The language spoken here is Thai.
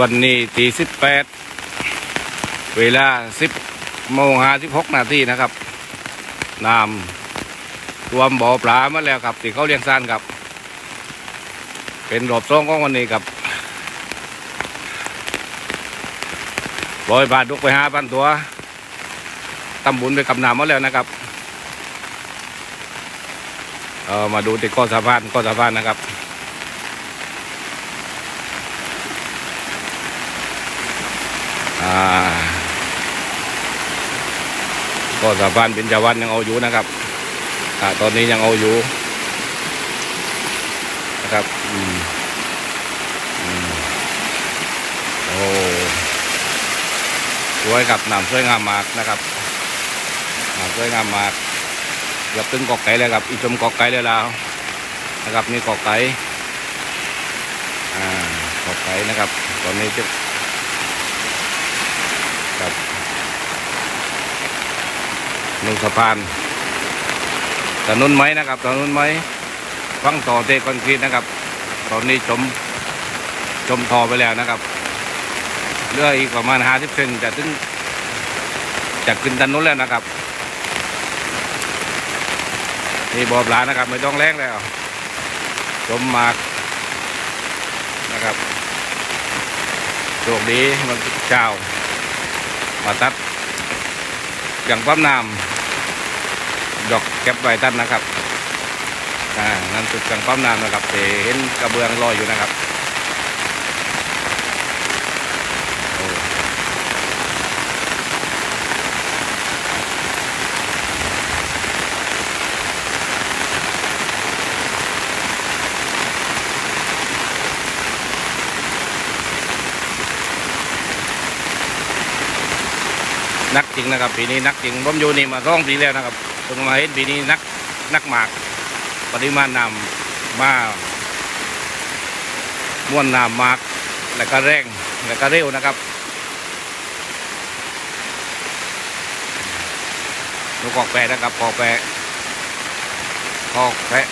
วันนี้ตีสิบแปดเวลาสิบโมงห้าสิบหกนาทีนะครับน้ำรวมบ่อปลามาแล้วครับที่เขาเลี้ยงซ่านครับ เป็นรอบสองของวันนี้ครับบอยบาทดุกไปห้าพันตัวตำบุญไปกับน้ำมาแล้วนะครับเออมาดูติดก้อสะพานก้อสะพานนะครับ ก็สาบานเป็นจาวันยังเอาอยู่นะครับอ่าตอนนี้ยังเอาอยู่นะครับอืมอืมโอ้สวยกับน้ำสวยงามมากนะครับน้ำสวยงามมากเกือบถึงกอกไก่เลยครับอีชมกอกไก่เลยแล้วนะครับนี่กอกไก่อ่ากอกไก่นะครับ ตอนนี้จะ ครับ ลงสะพานถนนไม้นะครับถนนไม้ฟังต่อเตะคอนกรีตนะครับ ตอนนี้จมจมทอไปแล้วนะครับเหลืออีกประมาณห้าสิบเซนจะถึงจะขึ้นถนนแล้วนะครับนี่บ่อปลานะครับไม่ต้องแรงแล้วจมมากนะครับโชคดีมันเจ้ามาตัดอย่างปั๊มน้ำ ดอกแก็บไว้ตันนะครับอ่านั่นจุดอย่างปั๊มน้ำนะครับเห็นกระเบื้องลอยอยู่นะครับนักจริงนะครับปีนี้นักจริงผมอยู่นี่มาร่องปีแล้วนะครับ งมาเห็นปีนี้นักนักหมาก ปริมาณน้ำมาม้วนน้ำมาก แล้วก็แรงแล้วก็เร็วนะครับลูกกอกแปะนะครับกอกแปะกอกแปะ